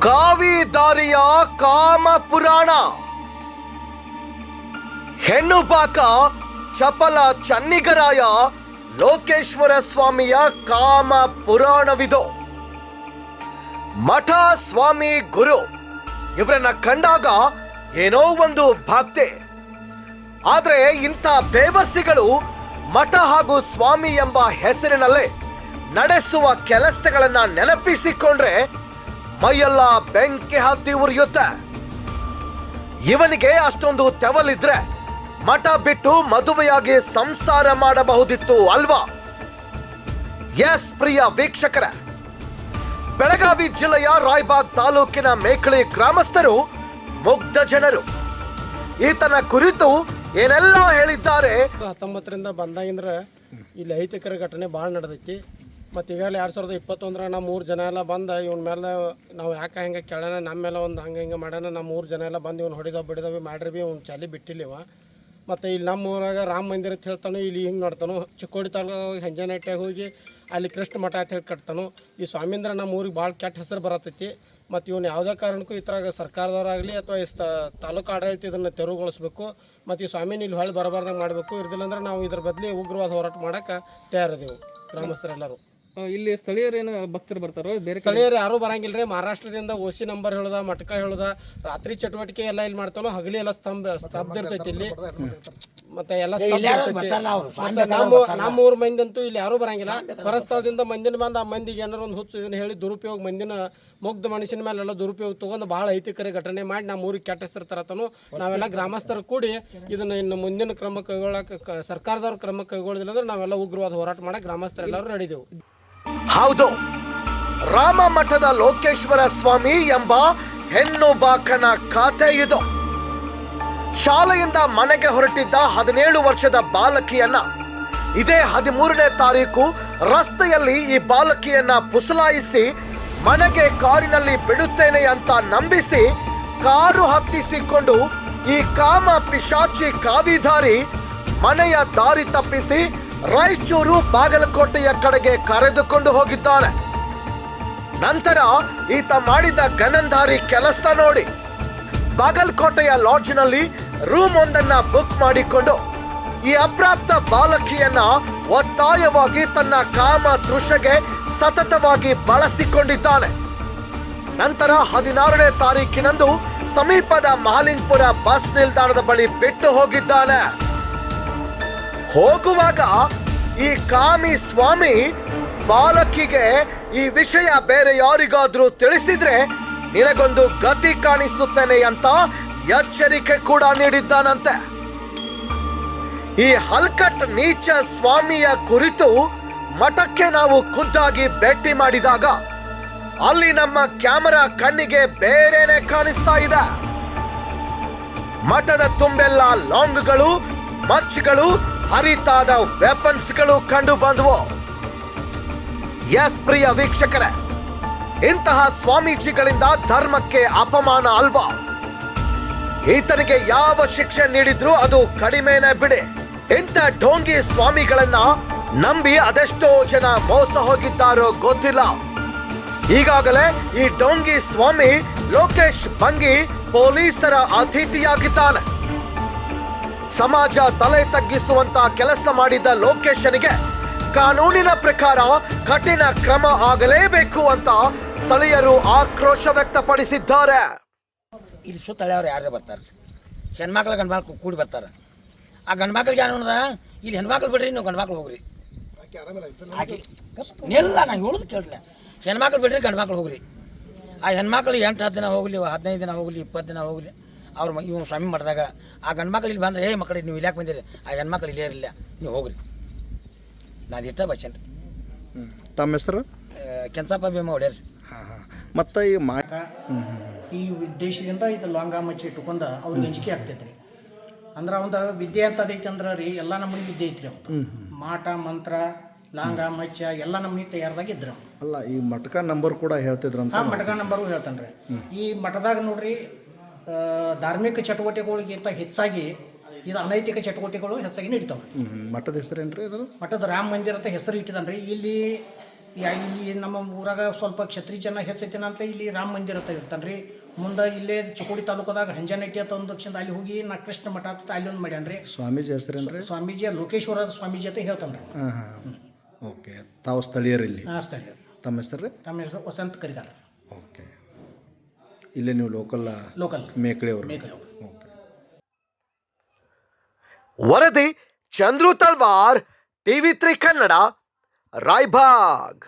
ಕಾವಿ ದಾರಿಯ ಕಾಮ ಪುರಾಣ ಹೆಣ್ಣು ಪಾಕ ಚಪಲ ಚನ್ನಿಗರಾಯ ಲೋಕೇಶ್ವರ ಸ್ವಾಮಿಯ ಕಾಮ ಪುರಾಣವಿದು ಮಠ ಸ್ವಾಮಿ ಗುರು, ಇವರನ್ನ ಕಂಡಾಗ ಏನೋ ಒಂದು ಭಕ್ತಿ ಆದ್ರೆ ಇಂಥ ಬೇವರ್ಸಿಗಳು ಮಠ ಹಾಗೂ ಸ್ವಾಮಿ ಎಂಬ ಹೆಸರಿನಲ್ಲೇ ನಡೆಸುವ ಕೆಲಸಗಳನ್ನ ನೆನಪಿಸಿಕೊಂಡ್ರೆ ಮೈಯೆಲ್ಲ ಬೆಂಕಿ ಹತ್ತಿ ಉರಿಯುತ್ತೆ. ಇವನಿಗೆ ಅಷ್ಟೊಂದು ತೆವಲಿದ್ರೆ ಮಠ ಬಿಟ್ಟು ಮದುವೆಯಾಗಿ ಸಂಸಾರ ಮಾಡಬಹುದಿತ್ತು ಅಲ್ವಾ? ಎಸ್ ಪ್ರಿಯ ವೀಕ್ಷಕರ, ಬೆಳಗಾವಿ ಜಿಲ್ಲೆಯ ರಾಯ್ಬಾಗ್ ತಾಲೂಕಿನ ಮೇಕಳಿ ಗ್ರಾಮಸ್ಥರು ಮುಗ್ಧ ಜನರು. ಈತನ ಕುರಿತು ಏನೆಲ್ಲ ಹೇಳಿದ್ದಾರೆ? ಹತ್ತೊಂಬತ್ತರಿಂದ ಬಂದಾಗಿಂದ್ರೆ ಇಲ್ಲಿ ಐತಿಕರ ಘಟನೆ ಭಾಳ ನಡೆದೈತಿ. ಮತ್ತು ಈಗಾಗಲೇ ಎರಡು ಸಾವಿರದ ಇಪ್ಪತ್ತೊಂದರ ನಮ್ಮ ಮೂರು ಜನ ಎಲ್ಲ ಬಂದು ಇವ್ನ ಮೇಲೆ ನಾವು ಯಾಕೆ ಹಿಂಗೆ ಕೇಳೋಣ ನಮ್ಮ ಮೇಲೆ ಒಂದು ಹಂಗೆ ಹಿಂಗೆ ಮಾಡ್ಯಾನ ನಮ್ಮ ಮೂರು ಜನ ಎಲ್ಲ ಬಂದು ಇವ್ನು ಹೊಡಿದ ಬಿಡಿದವಿ ಮಾಡ್ರಿ ಭೀ ಅವ್ನು ಚಾಲಿ ಬಿಟ್ಟಿಲ್ಲ ಇವ ಮತ್ತು ಇಲ್ಲಿ ನಮ್ಮ ಊರಾಗ ರಾಮ ಮಂದಿರ ಅಂತ ಹೇಳ್ತಾನು, ಇಲ್ಲಿ ಹಿಂಗೆ ನೋಡ್ತಾನು, ಚಿಕ್ಕೋಡಿ ತಾಲೂಕು ಹೆಂಜನಟ್ಟಾಗ ಹೋಗಿ ಅಲ್ಲಿ ಕೃಷ್ಣ ಮಠ ಅಂತ ಹೇಳಿ ಕಟ್ತಾನು, ಈ ಸ್ವಾಮೀಂದ್ರ ನಮ್ಮ ಊರಿಗೆ ಭಾಳ ಕೆಟ್ಟ ಹೆಸರು ಬರತೈತಿ. ಮತ್ತು ಇವನು ಯಾವುದೇ ಕಾರಣಕ್ಕೂ ಈ ಥರ ಸರ್ಕಾರದವರಾಗಲಿ ಅಥವಾ ಈ ತಾಲೂಕು ಆಡಳಿತ ಇದನ್ನು ತೆರವುಗೊಳಿಸ್ಬೇಕು, ಮತ್ತು ಈ ಸ್ವಾಮಿನ ಇಲ್ಲಿ ಹೊಳೆ ಬರಬಾರ್ದಂಗೆ ಮಾಡಬೇಕು, ಇರ್ದಿಲ್ಲ ಅಂದ್ರೆ ನಾವು ಇದ್ರ ಬದಲಿ ಉಗ್ರವಾದ ಹೋರಾಟ ಮಾಡೋಕ್ಕೆ ತಯಾರಿದೆವು, ಗ್ರಾಮಸ್ಥರೆಲ್ಲರೂ. ಇಲ್ಲಿ ಸ್ಥಳೀಯರೇನು ಭಕ್ತರು ಬರ್ತಾರೋ ಬೇರೆ ಕಡೆ? ಸ್ಥಳೀಯರು ಯಾರು ಬರಂಗಿಲ್ಲ ರೀ ಮಹಾರಾಷ್ಟ್ರದಿಂದ ಓಸಿ ನಂಬರ್ ಹೇಳುದ ಮಟ್ಕ ಹೇಳುದ ರಾತ್ರಿ ಚಟುವಟಿಕೆ ಎಲ್ಲ ಇಲ್ಲಿ ಮಾಡ್ತಾನೋ ಹಗಲಿ ಎಲ್ಲ ಸ್ತಂಭ ಸ್ತಬ್ಧ ಇರ್ತೈತಿ ಇಲ್ಲಿ. ಮತ್ತೆ ಎಲ್ಲ ನಮ್ಮ ನಮ್ಮ ಊರ್ ಮಂದಿ ಅಂತೂ ಇಲ್ಲಿ ಯಾರು ಬರಂಗಿಲ್ಲ. ಪರಸ್ಥಳದಿಂದ ಮಂದಿನ ಬಂದ ಆ ಮಂದಿಗೆ ಏನಾರ ಒಂದು ಹುಚ್ಚು ಇದನ್ನ ಹೇಳಿ ದುರುಪಯೋಗ ಮಂದಿನ ಮುಗ್ಧ ಮನುಷ್ಯನ ಮೇಲೆಲ್ಲ ದುರುಪಯೋಗ ತಗೊಂಡು ಭಾಳ ಐತಿಕರ ಘಟನೆ ಮಾಡಿ ನಮ್ಮ ಊರಿಗೆ ಕೆಟ್ಟ ಹೆಸರು ತರತನು ನಾವೆಲ್ಲ ಗ್ರಾಮಸ್ಥರು ಕೂಡಿ ಇದನ್ನ ಇನ್ನು ಮುಂದಿನ ಕ್ರಮ ಕೈಗೊಳ್ಳಕ್ಕೆ ಸರ್ಕಾರದವ್ರ ಕ್ರಮ ಕೈಗೊಳ್ಳದಿಲ್ಲ ಅಂದ್ರೆ ನಾವೆಲ್ಲ ಉಗ್ರವಾದ ಹೋರಾಟ ಮಾಡಕ್ಕೆ ಗ್ರಾಮಸ್ಥರೆಲ್ಲರೂ ನಡೆದೆವು ಹೌದು. ರಾಮ ಮಠದ ಲೋಕೇಶ್ವರ ಸ್ವಾಮಿ ಎಂಬ ಹೆಣ್ಣು ಬಾಕನ ಖಾತೆ ಇದು. ಶಾಲೆಯಿಂದ ಮನೆಗೆ ಹೊರಟಿದ್ದ ಹದಿನೇಳು ವರ್ಷದ ಬಾಲಕಿಯನ್ನ ಇದೇ ಹದಿಮೂರನೇ ತಾರೀಕು ರಸ್ತೆಯಲ್ಲಿ ಈ ಬಾಲಕಿಯನ್ನ ಪುಸಲಾಯಿಸಿ ಮನೆಗೆ ಕಾರಿನಲ್ಲಿ ಬಿಡುತ್ತೇನೆ ಅಂತ ನಂಬಿಸಿ ಕಾರು ಹತ್ತಿಸಿಕೊಂಡು ಈ ಕಾಮ ಪಿಶಾಚಿ ಕಾವಿಧಾರಿ ಮನೆಯ ದಾರಿ ತಪ್ಪಿಸಿ ರಾಯಚೂರು ಬಾಗಲಕೋಟೆಯ ಕಡೆಗೆ ಕರೆದುಕೊಂಡು ಹೋಗಿದ್ದಾನೆ. ನಂತರ ಈತ ಮಾಡಿದ ಗನಂಧಾರಿ ಕೆಲಸ ನೋಡಿ. ಬಾಗಲಕೋಟೆಯ ಲಾಡ್ಜ್ನಲ್ಲಿ ರೂಮ್ ಒಂದನ್ನ ಬುಕ್ ಮಾಡಿಕೊಂಡು, ಈ ಅಪ್ರಾಪ್ತ ಬಾಲಕಿಯನ್ನ ಒತ್ತಾಯವಾಗಿ ತನ್ನ ಕಾಮ ದೃಶ್ಯಗೆ ಸತತವಾಗಿ ಬಳಸಿಕೊಂಡಿದ್ದಾನೆ. ನಂತರ ಹದಿನಾರನೇ ತಾರೀಕಿನಂದು ಸಮೀಪದ ಮಹಾಲಿಂಗ್ಪುರ ಬಸ್ ನಿಲ್ದಾಣದ ಬಳಿ ಬಿಟ್ಟು ಹೋಗಿದ್ದಾನೆ. ಹೋಗುವಾಗ ಈ ಕಾಮಿ ಸ್ವಾಮಿ ಬಾಲಕಿಗೆ ಈ ವಿಷಯ ಬೇರೆ ಯಾರಿಗಾದ್ರೂ ತಿಳಿಸಿದ್ರೆ ನಿನಗೊಂದು ಗತಿ ಕಾಣಿಸುತ್ತೇನೆ ಅಂತ ಎಚ್ಚರಿಕೆ ಕೂಡ ನೀಡಿದ್ದಾನಂತೆ. ಈ ಹಲ್ಕಟ್ ನೀಚ ಸ್ವಾಮಿಯ ಕುರಿತು ಮಠಕ್ಕೆ ನಾವು ಖುದ್ದಾಗಿ ಭೇಟಿ ಮಾಡಿದಾಗ ಅಲ್ಲಿ ನಮ್ಮ ಕ್ಯಾಮರಾ ಕಣ್ಣಿಗೆ ಬೇರೆನೆ ಕಾಣಿಸ್ತಾ ಇದೆ. ಮಠದ ತುಂಬೆಲ್ಲ ಲಾಂಗ್ಗಳು ಮಚ್ಗಳು ಹರಿತಾದ ವೆಪನ್ಸ್ಗಳು ಕಂಡು ಬಂದವು. ಎಸ್ ಪ್ರಿಯ ವೀಕ್ಷಕರೇ, ಇಂತಹ ಸ್ವಾಮೀಜಿಗಳಿಂದ ಧರ್ಮಕ್ಕೆ ಅಪಮಾನ ಅಲ್ವಾ? ಈತನಿಗೆ ಯಾವ ಶಿಕ್ಷೆ ನೀಡಿದ್ರು ಅದು ಕಡಿಮೆನೆ ಬಿಡಿ. ಇಂಥ ಡೋಂಗಿ ಸ್ವಾಮಿಗಳನ್ನ ನಂಬಿ ಅದೆಷ್ಟೋ ಜನ ಮೋಸ ಹೋಗಿದ್ದಾರೋ ಗೊತ್ತಿಲ್ಲ. ಈಗಾಗಲೇ ಈ ಡೋಂಗಿ ಸ್ವಾಮಿ ಲೋಕೇಶ್ ಬಂಗಿ ಪೊಲೀಸರ ಅತಿಥಿಯಾಗಿದ್ದಾನೆ. ಸಮಾಜ ತಲೆ ತಗ್ಗಿಸುವಂತ ಕೆಲಸ ಮಾಡಿದ ಲೋಕೇಶನಿಗೆ ಕಾನೂನಿನ ಪ್ರಕಾರ ಕಠಿಣ ಕ್ರಮ ಆಗಲೇಬೇಕು ಅಂತ ಸ್ಥಳೀಯರು ಆಕ್ರೋಶ ವ್ಯಕ್ತಪಡಿಸಿದ್ದಾರೆ. ಇಲ್ಲಿ ಸುತ್ತಳೆಯವರು ಯಾರೇ ಬರ್ತಾರೆ. ಹೆಣ್ಮಕ್ಳು ಗಂಡ್ಮಕ್ಳು ಕೂಡಿ ಬರ್ತಾರೆ. ಆ ಗಂಡ್ಮಕ್ಳಿಗೆ ಏನು ಇಲ್ಲಿ ಹೆಣ್ಮಕ್ಳು ಬಿಡ್ರಿ, ನೀವು ಗಂಡ್ಮಕ್ಳು ಹೋಗ್ರಿ. ಇಲ್ಲ ನಾನು ಹೇಳೋದು ಕೇಳ್ರಿ. ಹೆಣ್ಮಕ್ಳು ಬಿಡ್ರಿ, ಗಂಡ್ಮಕ್ಳು ಹೋಗ್ರಿ. ಆ ಹೆಣ್ಮಕ್ಳು ಎಂಟು ಹತ್ತು ದಿನ ಹೋಗಲಿ, ಹದಿನೈದು ದಿನ ಹೋಗಲಿ, ಇಪ್ಪತ್ತು ದಿನ ಹೋಗಲಿ. ಅವ್ರ ಇವ್ ಸ್ವಾಮಿ ಮಾಡಿದಾಗ ಆ ಗಂಡ್ಮಕ್ಳು ಇಲ್ಲಿ ಬಂದ್ರೆ ಏ ಮಕ್ಕಳಿಗೆ ನೀವು ಇಲ್ಲಾಕೆ ಬಂದಿರಿ? ಆ ಹೆಣ್ಮಕ್ಳು ಇಲ್ಲೇ ಇರಲಿಲ್ಲ ನೀವು ಹೋಗ್ರಿ. ನಾನು ಇರ್ತಾ ಬಚ್ಚನ್ ಹ್ಮ್. ತಮ್ಮ ಹೆಸರು? ಕೆಂಚಪ್ಪ ಭೀಮ ಒಡೆಯರ್. ಹಾಂ ಹಾಂ. ಮತ್ತು ಈ ಮಾಟ ಈ ದೇಶದಿಂದ ಇದು ಲಾಂಗ ಮಚ್ಚಿ ಇಟ್ಕೊಂಡು ಅವ್ರಿಗೆ ಅಂಜಿಕೆ ಆಗ್ತೈತೆ ರೀ ಅಂದ್ರೆ ಒಂದು ವಿದ್ಯೆ ಅಂತ ಅದೈತೆ ಅಂದ್ರೆ ರೀ ಎಲ್ಲ ನಮ್ಮನೆ ವಿದ್ಯೆ ಐತ್ರಿ ಅವ್ರು ಮಾಟ ಮಂತ್ರ ಲಾಂಗ ಮಚ್ಚ ಎಲ್ಲ ನಮ್ಮನೆ ತಯಾರದಾಗ ಇದ್ರು ಅಲ್ಲ ಈ ಮಟ್ಕ ನಂಬರ್ ಕೂಡ ಹೇಳ್ತಿದ್ರು ಆ ಮಠದ ನಂಬರು ಹೇಳ್ತಾನೆ ರೀ ಈ ಮಠದಾಗ ನೋಡ್ರಿ ಧಾರ್ಮಿಕ ಚಟುವಟಿಕೆಗಳಿಗಿಂತ ಹೆಚ್ಚಾಗಿ ಇದು ಅನೈತಿಕ ಚಟುವಟಿಕೆಗಳು ಹೆಚ್ಚಾಗಿ ನಡೀತಾವೆ. ಮಠದ ಹೆಸರೇನು ರೀ ಅದು? ಮಠದ ರಾಮ ಮಂದಿರ ಅಂತ ಹೆಸರು ಇಟ್ಟಿದ್ದಾನೆ ರೀ ಇಲ್ಲಿ ಇಲ್ಲಿ ನಮ್ಮ ಊರಾಗ ಸ್ವಲ್ಪ ಕ್ಷತ್ರಿ ಜನ ಹೆಚ್ಚೈತೇನ ಅಂತ ಇಲ್ಲಿ ರಾಮ ಮಂದಿರ ಅಂತ ಇರ್ತಾನೆ ರೀ ಮುಂದೆ ಇಲ್ಲೇ ಚಿಕ್ಕೋಡಿ ತಾಲೂಕದಾಗ ಹಂಜನಟ್ಟಿ ಅಂತ ಒಂದು ದಕ್ಷಿಣ ಅಲ್ಲಿ ಹೋಗಿ ನಾ ಕೃಷ್ಣ ಮಠ ಅಂತ ಅಲ್ಲಿ ಒಂದು ಮಾಡ್ಯಾನ ರೀ ಸ್ವಾಮೀಜಿ ಹೆಸರೇನು ರೀ ಸ್ವಾಮೀಜಿ ಲೋಕೇಶ್ವರ ಸ್ವಾಮೀಜಿ ಅಂತ ಹೇಳ್ತಾನೆ ರೀ ಹಾಂ ಹಾಂ. ಓಕೆ. ತಾವು ಸ್ಥಳೀಯರಿ ಹಾಂ ಸ್ಥಳೀಯರು. ತಮ್ಮ ಹೆಸರು ರೀ? ತಮ್ಮ ಹೆಸರು ವಸಂತ ಕರಿಗಾರ ಓಕೆ. ಇಲ್ಲೇ ನೀವು ಲೋಕಲ್ ಲೋಕಲ್ ಮೇಕಳೆಯವರು? ವರದಿ ಚಂದ್ರು ತಳ್ವಾರ್ ಟಿವಿ ತ್ರೀ ಕನ್ನಡ ರಾಯ್ಬಾಗ್